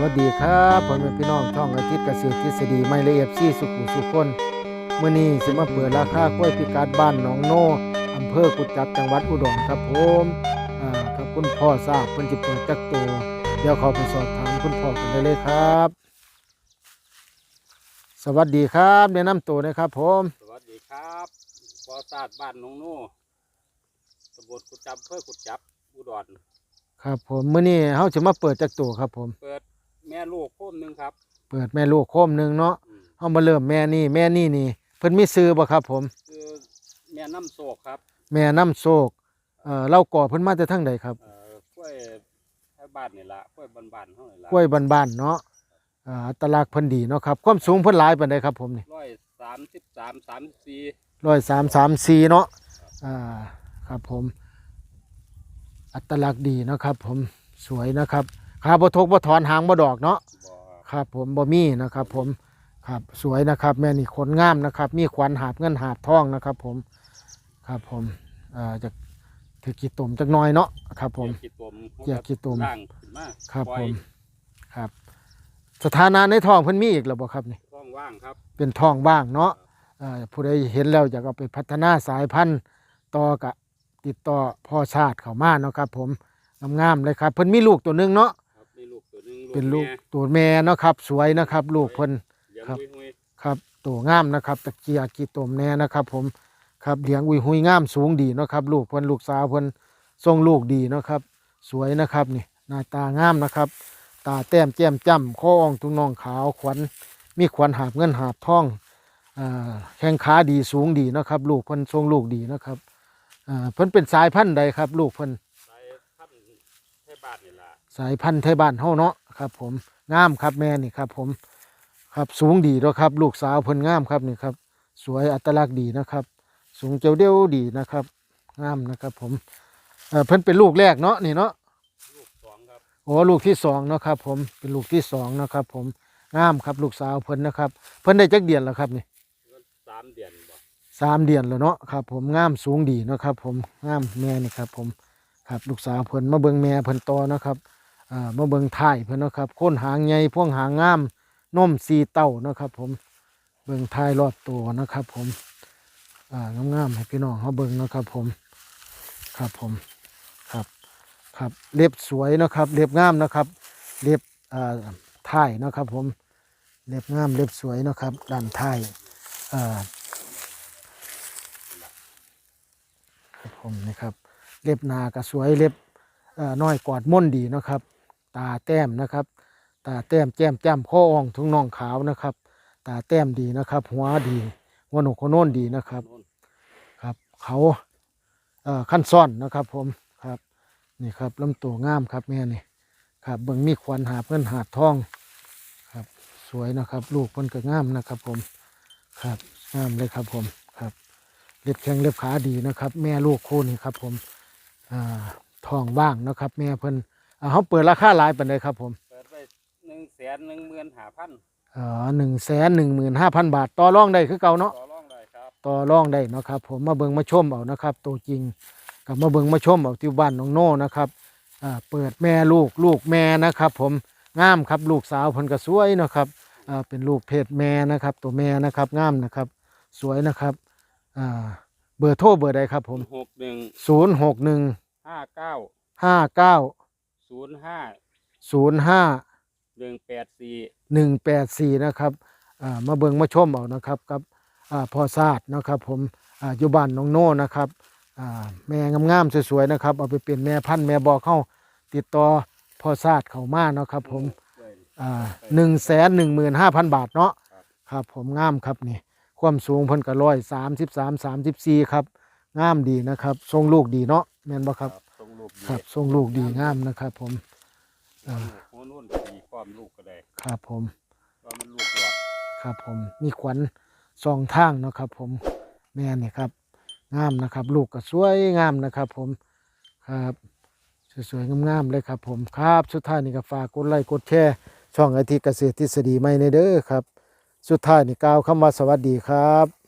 วัสดีครับผมเป็นพี่น้องช่องอาทิตย์เกษตรทฤษฎีไม่ละเอียดซี่สุขุสุขคนมื้อนี้สิมาเปิดราคากล้วยพิกัดบ้านหนองโนอำเภอกุดจับจังหวัดอุดรครับผมอ่าครับคุณพ่อทราบเพิ่นสิเปิดจักตัวเดี๋ยวเขาไปสอบถามคุณพ่อกันได้เลยครับ สวัสดีครับแนะนำตัวนะครับผมสวัสดีครับปอศาสตร์บ้านหนองนู่ตำบลกุดจับเพื่อกุดจับอุดรครับผมมื้อนี้เฮาจะมาเปิดจักตัวครับผม เปิดแม่ลูกโค้มหนึ่งครับ เปิดแม่ลูกโคมหนึงเนาะอืมเฮามาเริ่มแม่นี่แม่นี่นี่เพิ่นมีซื้อบ่ครับ ผมคือแม่น้ำโศกครับ แม่น้ำโศกเอ่อเล่าก่อเพิ่นมาจากทางใดครับเอ่อกล้วยแค่บ้านนี่ละกล้วยบ้านๆเท่าไหร่ละกล้วยบ้านๆเนาะอ่าอัตลักษณ์เพิ่นดีเนาะครับความสูงเพิ่นหลายปานใดครับผมนี่ร้อยสามสิบสามสามสี่ร้อยสามสามสี่เนาะอ่าครับผม อัตลักษณ์ดีเนาะครับ ผมสวยนะครับ ขาบ่ทกบ่ถอนหางบ่ดอกเนาะบ่อครับ ผมบ่มีนะครับ ผมครับสวยนะครับ แม่นี่ขนงามนะครับ มีขวัญหาบเงินหาบทองนะครับ ผมครับผมอ่าจะถือกี่ตุ่มจักหน้อยเนาะครับ ผม เกียกขี้ตมเกียกขี้ตุ่มล่างขึ้นมาครับปล่ผอยมครับ สถานะในท้องเพิ่นมีอีกแล้วบ่ครับนี่ท้องว่างครับเป็นท้องว่างเนาะอ่าผู้ใดเห็นแล้วอยากเอาไปพัฒนาสายพันธุ์ต่อกะติดต่อพ่อชาติเข้ามาเนาะครับ ผมงามๆเลยครับ เพิ่นมีลูกตัวหนึงเนาะ เป็นลูกแม่ตัวแม่เนาะครับ สวยนะครับ ลูกเพิ่นเลี้ยงครับหุยครับตัวงามนะครับตะเกียกกี่ตมแน่นะครับ ผมครับเลี้ยงอุยหุยงามสูงดีเนาะครับ ลูกเพิ่นลูกสาวเพิ่นทรงลูกดีเนาะครับ สวยนะครับนี่หน้าตางามนะครับ ตาแต้มแจ่มจ้ำคออ่องทุงน่องขาวขวัญมีขวัญหาบเงินหาบทองอ่าแข้งขาดีสูงดีเนาะครับ ลูกเพิ่นทรงลูกดีเนาะครับอ่าเพิ่นเป็นสายพันธุ์ใดครับ ลูกเพิ่นๆสายพันธุ์แค่บ้านนี่ละสายพันธุ์ไทยบ้านเฮาเนาะ ครับ ผมงามครับแม่นี่ครับ ผมครับสูงดีเนาะครับ ลูกสาวเพิ่นงามครับนี่ครับ สวยอัตลักษณ์ดีนะครับ สูงเจียวเดียวดีนะครับงามนะครับ ผมเอ่อเพิ่นเป็นลูกแรกเนาะนี่เนาะลูกสองครับโอ้ลูกที่สองเนาะครับ ผมเป็นลูกที่สองนะครับ ผมงามครับ ลูกสาวเพิ่นนะครับ เพิ่นได้จักเดือนแล้วครับนี่ก็สามเดือนบ่สามเดือนแล้วเนาะครับ ผมงามสูงดีเนาะครับ ผมงามแม่นี่ครับ ผมครับลูกสาวเพิ่นมาเบิ่งแม่เพิ่นโตอนะครับอ่า มาเบิงท้ายเพิ่อนนะครับโคนหางใหญ่พ่วงหางงามนมสีเต้านะครับ ผมเบิงท้ายรอบตัวนะครับ ผมอ่างามให้พี่น้องเขาเบิงนะครับ ผมครับผมครับครับเล็บสวยนะครับ เล็บงามนะครับ เล็บอ่าท้ายนะครับ ผมเล็บงามเล็บสวยนะครับด้านท้ายครับผมนะครับ เล็บนาก็สวยเล็บน้อยกอดม่นดีนะครับ ตาแต้มนะครับ ตาแต้มแจ่มแจ่มข้ออ่องทุ่งน่องขาวนะครับ ตาแต้มดีนะครับ หัวดีหัวหนกหัวโน่นดีนะครับ ครับ เขาเอ่อขั้นซ่อนนะครับผมครับนี่ครับลำตัวงามครับแม่นี่ครับเบิ่งมีควันหาเพื่อนหาดทองครับ สวยนะครับ ลูกเพิ่นก็งามนะครับ ผมครับงามเลยครับผมครับเล็บแข้งเล็บขาดีนะครับ แม่ลูกคู่นี่ครับ ผมอ่าทองว่างนะครับ แม่เพิ่อ่า เขาเปิดราคาหลายปานใดครับผมเปิดไปหนึ่งแสนหนึ่งหมื่นห้าพันอ่าหนึ่งแสนหนึ่งหมื่นห้าพันบาท ต่อรองได้คือเก่าเนาะต่อรองได้ครับต่อรองได้เนาะครับ ผมมาเบิงมาชมเอานะครับตัวจริงกับมาเบิงมาชมเอาที่บ้านน้องโน่นะครับอ่าเปิดแม่ลูกลูกแม่นะครับ ผมงามครับลูกสาวเพิ่นก็สวยเนาะครับอ่าเป็นลูกเพศแม่นะครับ ตัวแม่นะครับงามนะครับ สวยนะครับอ่าเบอร์โทรเบอร์ใดครับผมหกหนึ่งศูนย์หกหนึ่งห้าเก้าห้าเก้า ศูนย์ห้าศูนย์ห้าหนึ่งแปดสี่หนึ่งแปดสี่นะครับอ่ามาเบิงมาชมเอานะครับกับอ่าพ่อซาดนะครับ ผมอ่าอยู่บ้านน้องโน่นะครับอ่าแม่งามๆสวยๆนะครับเอาไปเป็นแม่พันธุ์แม่บอกเข้าติดต่อพ่อซาดเขามาเนาะครับ ผมหนึ่งแสนหนึ่งหมื่นห้าพันบาทเนาะครับผมงามครับนี่ความสูงเพิ่นก็ร้อยสามสิบสามสามสิบสี่ครับงามดีนะครับ ทรงลูกดีเนาะแม่นบ่ครับ ลูกดีครับทรงลูกดีงามนะครับ ผมอ่าหัวนุ่นก็ดีความลูกก็ได้ครับผมว่ามันลูกหลอดครับผมมีขวัญสองทางเนาะครับ ผมแม่นี่ครับ งามนะครับ ลูกก็สวยงามนะครับ ผมครับสวยๆงามๆเลยครับ ผมครับ สุดท้ายนี่ก็ฝากกดไลค์กดแชร์ช่องไอทีเกษตรทฤษฎีไม่ในเด้อครับ สุดท้ายนี่กล่าวคำว่าสวัสดีครับ